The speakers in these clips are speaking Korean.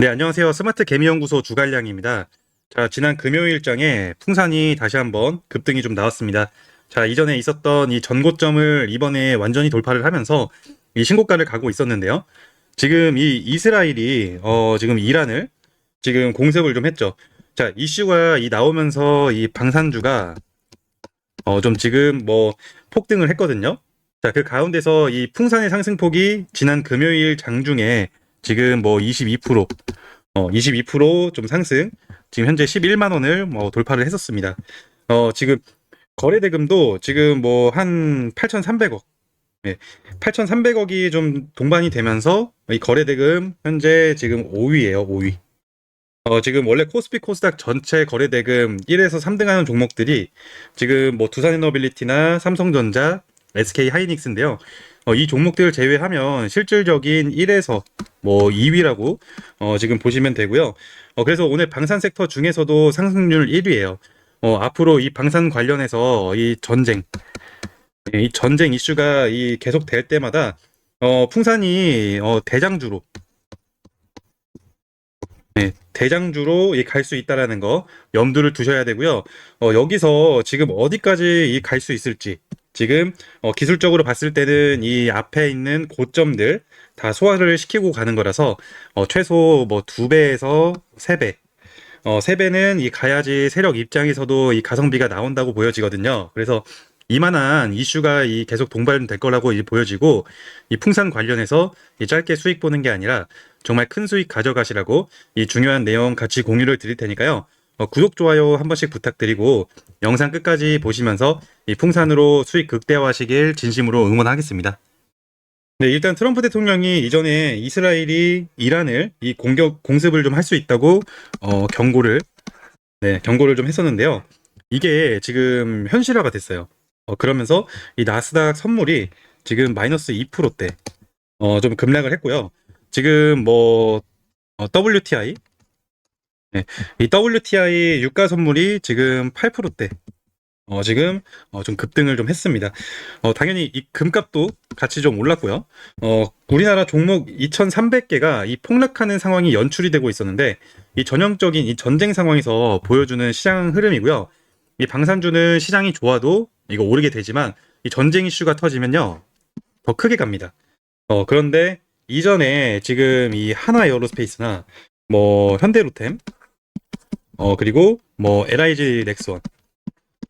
네, 안녕하세요. 스마트 개미연구소 주갈량입니다. 자, 지난 금요일장에 풍산이 다시 한번 급등이 좀 나왔습니다. 자, 이전에 있었던 이 전고점을 이번에 완전히 돌파를 하면서 이 신고가를 가고 있었는데요. 지금 이 이스라엘이 어, 지금 이란을 지금 공습을 좀 했죠. 자, 이슈가 이 나오면서 이 방산주가 어, 좀 지금 뭐 폭등을 했거든요. 자, 그 가운데서 이 풍산의 상승폭이 지난 금요일 장중에 지금 뭐 22%, 어, 22%좀 상승, 지금 현재 11만 원을 뭐 돌파를 했었습니다. 어, 지금 거래 대금도 지금 뭐 한 8,300억, 예, 8,300억이 좀 동반이 되면서 이 거래 대금 현재 지금 5위예요, 5위. 어, 지금 원래 코스피 코스닥 전체 거래 대금 1에서 3등 하는 종목들이 지금 뭐 두산에너빌리티나 삼성전자, SK 하이닉스인데요. 어, 이 종목들을 제외하면 실질적인 1에서 뭐 2위라고 어, 지금 보시면 되고요. 어, 그래서 오늘 방산 섹터 중에서도 상승률 1위예요. 어, 앞으로 이 방산 관련해서 이 전쟁, 이 전쟁 이슈가 이 계속 될 때마다 어, 풍산이 어, 대장주로 네, 대장주로 갈 수 있다라는 거 염두를 두셔야 되고요. 어, 여기서 지금 어디까지 갈 수 있을지 지금 어, 기술적으로 봤을 때는 이 앞에 있는 고점들 다 소화를 시키고 가는 거라서 어, 최소 뭐 두 배에서 세 배. 어, 세 배는 이 가야지 세력 입장에서도 이 가성비가 나온다고 보여지거든요. 그래서 이만한 이슈가 이 계속 동반될 거라고 이 보여지고 이 풍산 관련해서 이 짧게 수익 보는 게 아니라 정말 큰 수익 가져가시라고 이 중요한 내용 같이 공유를 드릴 테니까요. 어, 구독, 좋아요 한 번씩 부탁드리고 영상 끝까지 보시면서 이 풍산으로 수익 극대화하시길 진심으로 응원하겠습니다. 네, 일단 트럼프 대통령이 이전에 이스라엘이 이란을 이 공격 공습을 좀 할 수 있다고 어, 경고를 네, 경고를 좀 했었는데요. 이게 지금 현실화가 됐어요. 어, 그러면서 이 나스닥 선물이 지금 마이너스 2%대 어, 좀 급락을 했고요. 지금 뭐 어, WTI 네, 이 WTI 유가 선물이 지금 8%대 어, 지금 어, 좀 급등을 좀 했습니다. 어, 당연히 이 금값도 같이 좀 올랐고요. 어, 우리나라 종목 2,300개가 이 폭락하는 상황이 연출이 되고 있었는데 이 전형적인 이 전쟁 상황에서 보여주는 시장 흐름이고요. 이 방산주는 시장이 좋아도 이거 오르게 되지만 이 전쟁 이슈가 터지면요 더 크게 갑니다. 어, 그런데 이전에 지금 이 하나 에어로스페이스나 뭐 현대로템 어 그리고 뭐 LIG 넥스원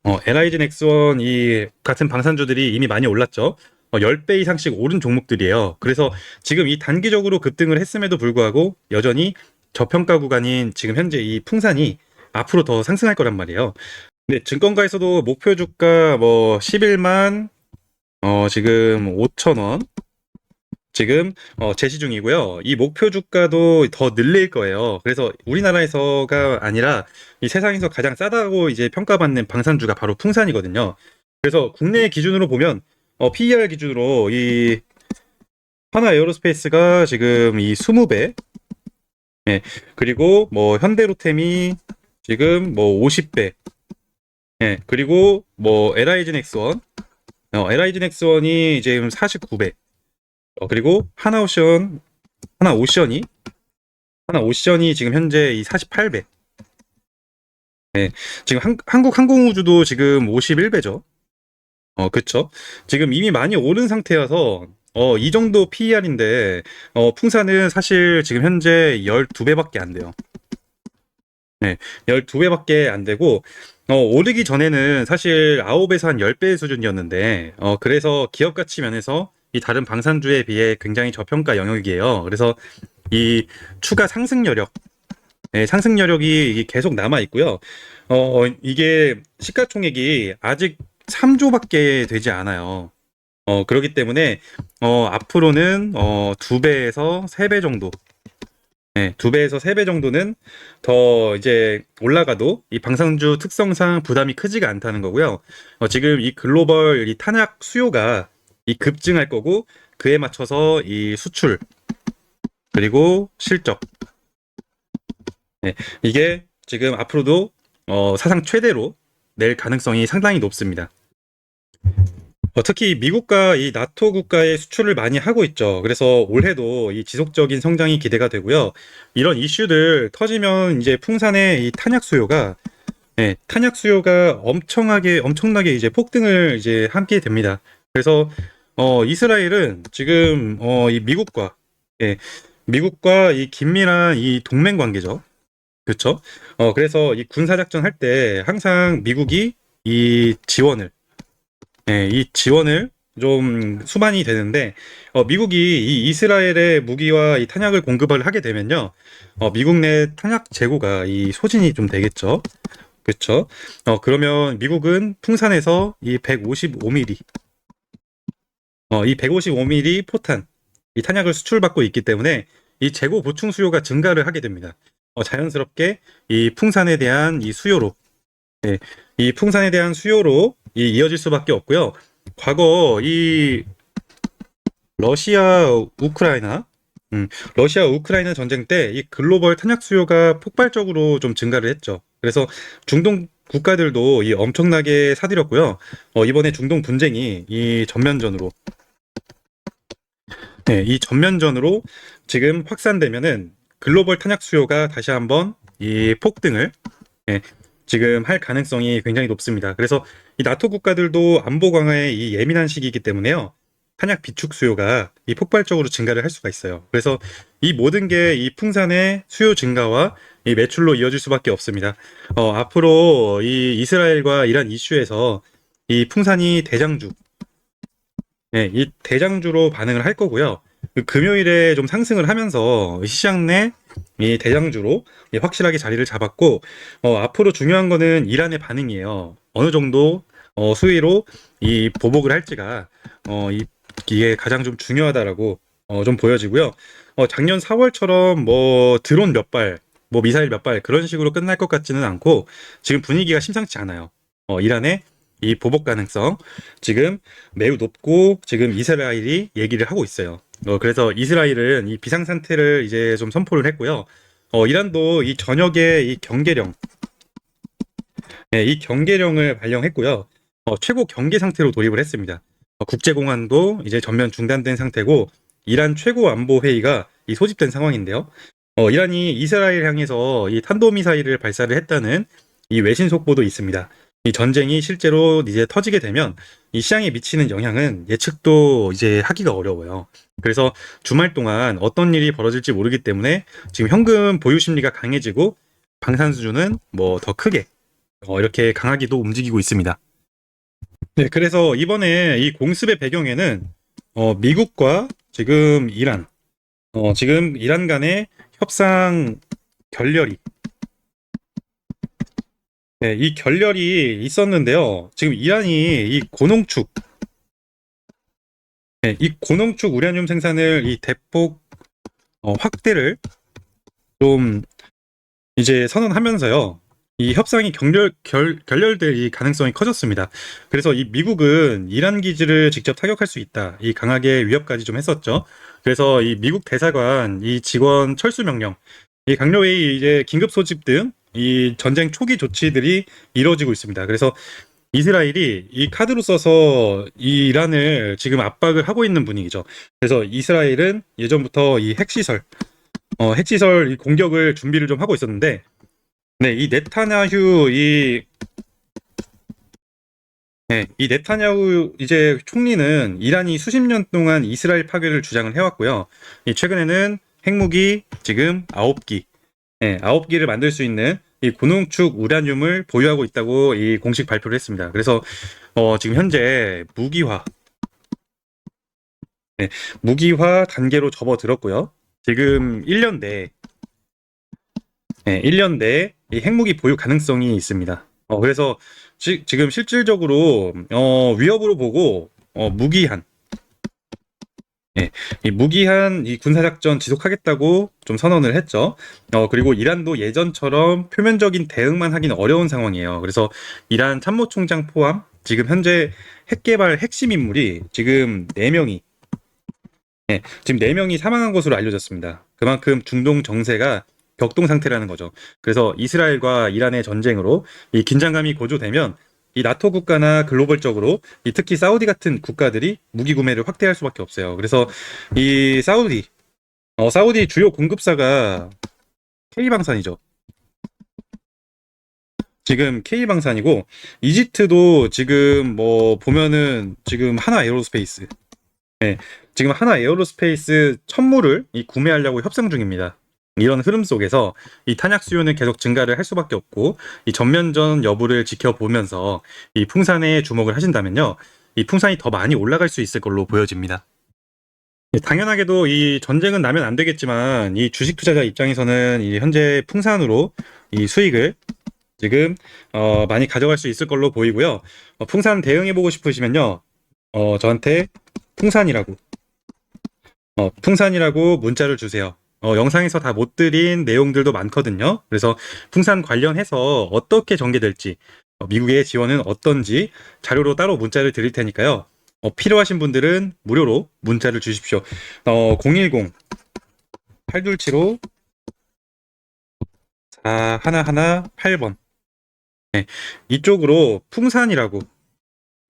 어 LIG 넥스원 이 같은 방산주들이 이미 많이 올랐죠. 어, 10배 이상씩 오른 종목들이에요. 그래서 지금 이 단기적으로 급등을 했음에도 불구하고 여전히 저평가 구간인 지금 현재 이 풍산이 앞으로 더 상승할 거란 말이에요. 근데 증권가에서도 목표 주가 뭐 11만 어 지금 5천 원 지금 어, 제시 중이고요. 이 목표 주가도 더 늘릴 거예요. 그래서 우리나라에서가 아니라 이 세상에서 가장 싸다고 이제 평가받는 방산주가 바로 풍산이거든요. 그래서 국내 기준으로 보면 어, PER 기준으로 이 하나 에어로스페이스가 지금 이 20배, 예, 그리고 뭐 현대로템이 지금 뭐 50배, 예, 그리고 뭐 LIG 넥스원, 어, LIG 넥스원이 지금 49배. 어, 그리고 하나 오션, 하나 오션이, 하나 오션이 지금 현재 이 48배. 네, 지금 한, 한국 항공우주도 지금 51배죠. 어, 그쵸. 지금 이미 많이 오른 상태여서, 어, 이 정도 PER인데, 어, 풍산은 사실 지금 현재 12배밖에 안 돼요. 네, 12배밖에 안 되고, 어, 오르기 전에는 사실 9에서 한 10배 수준이었는데, 어, 그래서 기업 가치 면에서 이 다른 방산주에 비해 굉장히 저평가 영역이에요. 그래서 이 추가 상승 여력, 네, 상승 여력이 계속 남아 있고요. 어, 이게 시가총액이 아직 3조밖에 되지 않아요. 어, 그렇기 때문에 어, 앞으로는 어, 2배에서 3배 정도 네, 두 배에서 세배 정도는 더 이제 올라가도 이 방산주 특성상 부담이 크지가 않다는 거고요. 어, 지금 이 글로벌 이 탄약 수요가 이 급증할 거고 그에 맞춰서 이 수출 그리고 실적 네, 이게 지금 앞으로도 어, 사상 최대로 낼 가능성이 상당히 높습니다. 어, 특히 미국과 이 나토 국가의 수출을 많이 하고 있죠. 그래서 올해도 이 지속적인 성장이 기대가 되고요. 이런 이슈들 터지면 이제 풍산의 이 탄약 수요가 네, 탄약 수요가 엄청나게 엄청나게 이제 폭등을 이제 함께 됩니다. 그래서 어, 이스라엘은 지금 어, 이 미국과 예, 미국과 이 긴밀한 이 동맹 관계죠. 그렇죠? 어, 그래서 이 군사 작전 할 때 항상 미국이 이 지원을 예, 이 지원을 좀 수반이 되는데 어, 미국이 이 이스라엘의 무기와 이 탄약을 공급을 하게 되면요, 어, 미국 내 탄약 재고가 이 소진이 좀 되겠죠. 그렇죠? 어, 그러면 미국은 풍산에서 이 155mm, 어, 이 155mm 포탄, 이 탄약을 수출받고 있기 때문에 이 재고 보충 수요가 증가를 하게 됩니다. 어, 자연스럽게 이 풍산에 대한 이 수요로, 예, 이 풍산에 대한 수요로 이 이어질 수밖에 없고요. 과거 이 러시아 우크라이나 음, 러시아 우크라이나 전쟁 때 이 글로벌 탄약 수요가 폭발적으로 좀 증가를 했죠. 그래서 중동 국가들도 이 엄청나게 사들였고요. 어, 이번에 중동 분쟁이 이 전면전으로 네, 이 전면전으로 지금 확산되면은 글로벌 탄약 수요가 다시 한번 이 폭등을 예, 지금 할 가능성이 굉장히 높습니다. 그래서 이 나토 국가들도 안보 강화에 이 예민한 시기이기 때문에요. 탄약 비축 수요가 이 폭발적으로 증가를 할 수가 있어요. 그래서 이 모든 게 이 풍산의 수요 증가와 이 매출로 이어질 수밖에 없습니다. 어, 앞으로 이 이스라엘과 이란 이슈에서 이 풍산이 대장주, 예, 이 대장주로 반응을 할 거고요. 그 금요일에 좀 상승을 하면서 시장 내 이 대장주로 예, 확실하게 자리를 잡았고 어, 앞으로 중요한 거는 이란의 반응이에요. 어느 정도 어, 수위로 이 보복을 할지가 어, 이, 이게 가장 좀 중요하다라고 어, 좀 보여지고요. 어, 작년 4월처럼 뭐 드론 몇 발, 뭐 미사일 몇 발 그런 식으로 끝날 것 같지는 않고 지금 분위기가 심상치 않아요. 어, 이란의 이 보복 가능성 지금 매우 높고 지금 이스라엘이 얘기를 하고 있어요. 어, 그래서 이스라엘은 이 비상 상태를 이제 좀 선포를 했고요. 어, 이란도 이 저녁에 이 경계령, 네, 이 경계령을 발령했고요. 어, 최고 경계 상태로 돌입을 했습니다. 어, 국제공항도 이제 전면 중단된 상태고 이란 최고 안보 회의가 이 소집된 상황인데요. 어, 이란이 이스라엘 향해서 이 탄도미사일을 발사를 했다는 이 외신 속보도 있습니다. 이 전쟁이 실제로 이제 터지게 되면 이 시장에 미치는 영향은 예측도 이제 하기가 어려워요. 그래서 주말 동안 어떤 일이 벌어질지 모르기 때문에 지금 현금 보유 심리가 강해지고 방산 수준은 뭐 더 크게 어, 이렇게 강하게도 움직이고 있습니다. 네, 그래서 이번에 이 공습의 배경에는 어, 미국과 지금 이란, 어, 지금 이란 간의 협상 결렬이 네, 이 결렬이 있었는데요. 지금 이란이 이 고농축, 네, 이 고농축 우라늄 생산을 이 대폭 어, 확대를 좀 이제 선언하면서요. 이 협상이 결렬, 결, 결렬될 이 가능성이 커졌습니다. 그래서 이 미국은 이란 기지를 직접 타격할 수 있다. 이 강하게 위협까지 좀 했었죠. 그래서 이 미국 대사관 이 직원 철수 명령, 이 강요회의 이제 긴급 소집 등 이 전쟁 초기 조치들이 이루어지고 있습니다. 그래서 이스라엘이 이 카드로 써서 이 이란을 지금 압박을 하고 있는 분위기죠. 그래서 이스라엘은 예전부터 이 핵시설, 어, 핵시설 이 공격을 준비를 좀 하고 있었는데, 네, 이 네타냐후 이 네, 이 네타냐후 이제 총리는 이란이 수십 년 동안 이스라엘 파괴를 주장을 해왔고요. 이 최근에는 핵무기 지금 아홉 기, 네, 아홉 기를 만들 수 있는 이 고농축 우라늄을 보유하고 있다고 이 공식 발표를 했습니다. 그래서 어, 지금 현재 무기화, 네, 무기화 단계로 접어들었고요. 지금 1년 내에 네, 1년 내에 이 핵무기 보유 가능성이 있습니다. 어, 그래서 지, 금 실질적으로 어, 위협으로 보고 어, 무기한 예, 이 무기한 이 군사작전 지속하겠다고 좀 선언을 했죠. 어, 그리고 이란도 예전처럼 표면적인 대응만 하기는 어려운 상황이에요. 그래서 이란 참모총장 포함 지금 현재 핵개발 핵심 인물이 지금 4명이 예, 지금 4명이 사망한 것으로 알려졌습니다. 그만큼 중동 정세가 격동 상태라는 거죠. 그래서 이스라엘과 이란의 전쟁으로 이 긴장감이 고조되면 이 나토 국가나 글로벌적으로 이 특히 사우디 같은 국가들이 무기 구매를 확대할 수밖에 없어요. 그래서 이 사우디 어, 사우디 주요 공급사가 K방산이죠. 지금 K방산이고 이집트도 지금 뭐 보면은 지금 하나 에어로스페이스 네, 지금 하나 에어로스페이스 천무를 이 구매하려고 협상 중입니다. 이런 흐름 속에서 이 탄약 수요는 계속 증가를 할 수밖에 없고 이 전면전 여부를 지켜보면서 이 풍산에 주목을 하신다면요. 이 풍산이 더 많이 올라갈 수 있을 걸로 보여집니다. 예, 당연하게도 이 전쟁은 나면 안 되겠지만 이 주식 투자자 입장에서는 이 현재 풍산으로 이 수익을 지금 어, 많이 가져갈 수 있을 걸로 보이고요. 어, 풍산 대응해 보고 싶으시면요. 어, 저한테 풍산이라고 어, 풍산이라고 문자를 주세요. 어, 영상에서 다 못 드린 내용들도 많거든요. 그래서 풍산 관련해서 어떻게 전개될지, 어, 미국의 지원은 어떤지 자료로 따로 문자를 드릴 테니까요. 어, 필요하신 분들은 무료로 문자를 주십시오. 어, 010 8275 4118번. 네, 이쪽으로 풍산이라고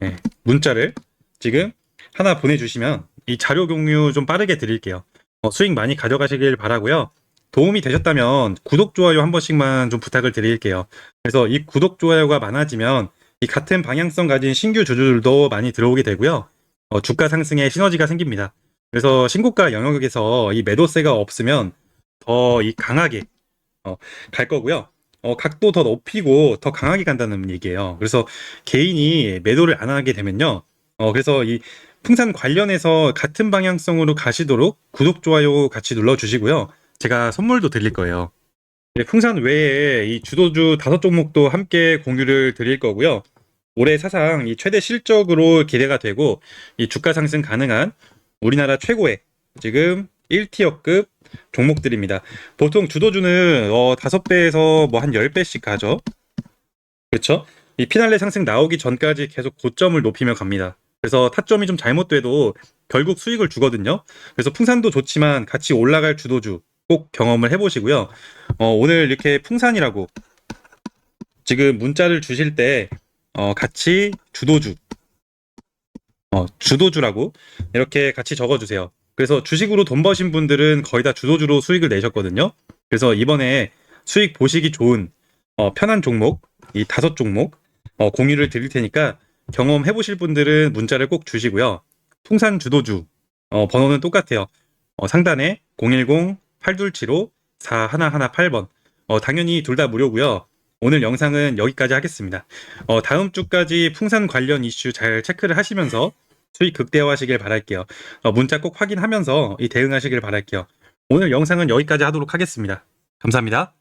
네, 문자를 지금 하나 보내주시면 이 자료 공유 좀 빠르게 드릴게요. 어, 수익 많이 가져가시길 바라고요. 도움이 되셨다면 구독, 좋아요 한 번씩만 좀 부탁을 드릴게요. 그래서 이 구독, 좋아요가 많아지면 이 같은 방향성 가진 신규 주주들도 많이 들어오게 되고요. 어, 주가 상승에 시너지가 생깁니다. 그래서 신고가 영역에서 이 매도세가 없으면 더 이 강하게 어, 갈 거고요. 어, 각도 더 높이고 더 강하게 간다는 얘기예요. 그래서 개인이 매도를 안 하게 되면요. 어, 그래서 이 풍산 관련해서 같은 방향성으로 가시도록 구독, 좋아요 같이 눌러주시고요. 제가 선물도 드릴 거예요. 네, 풍산 외에 이 주도주 다섯 종목도 함께 공유를 드릴 거고요. 올해 사상 이 최대 실적으로 기대가 되고 이 주가 상승 가능한 우리나라 최고의 지금 1티어급 종목들입니다. 보통 주도주는 어, 5배에서 뭐 한 10배씩 가죠. 그렇죠? 이 피날레 상승 나오기 전까지 계속 고점을 높이며 갑니다. 그래서 타점이 좀 잘못돼도 결국 수익을 주거든요. 그래서 풍산도 좋지만 같이 올라갈 주도주 꼭 경험을 해보시고요. 어, 오늘 이렇게 풍산이라고 지금 문자를 주실 때 어, 같이 주도주 어, 주도주라고 이렇게 같이 적어주세요. 그래서 주식으로 돈 버신 분들은 거의 다 주도주로 수익을 내셨거든요. 그래서 이번에 수익 보시기 좋은 어, 편한 종목 이 다섯 종목 어, 공유를 드릴 테니까 경험해 보실 분들은 문자를 꼭 주시고요. 풍산 주도주 어, 번호는 똑같아요. 어, 상단에 010-8275-4118번 어, 당연히 둘 다 무료고요. 오늘 영상은 여기까지 하겠습니다. 어, 다음 주까지 풍산 관련 이슈 잘 체크를 하시면서 수익 극대화하시길 바랄게요. 어, 문자 꼭 확인하면서 이 대응하시길 바랄게요. 오늘 영상은 여기까지 하도록 하겠습니다. 감사합니다.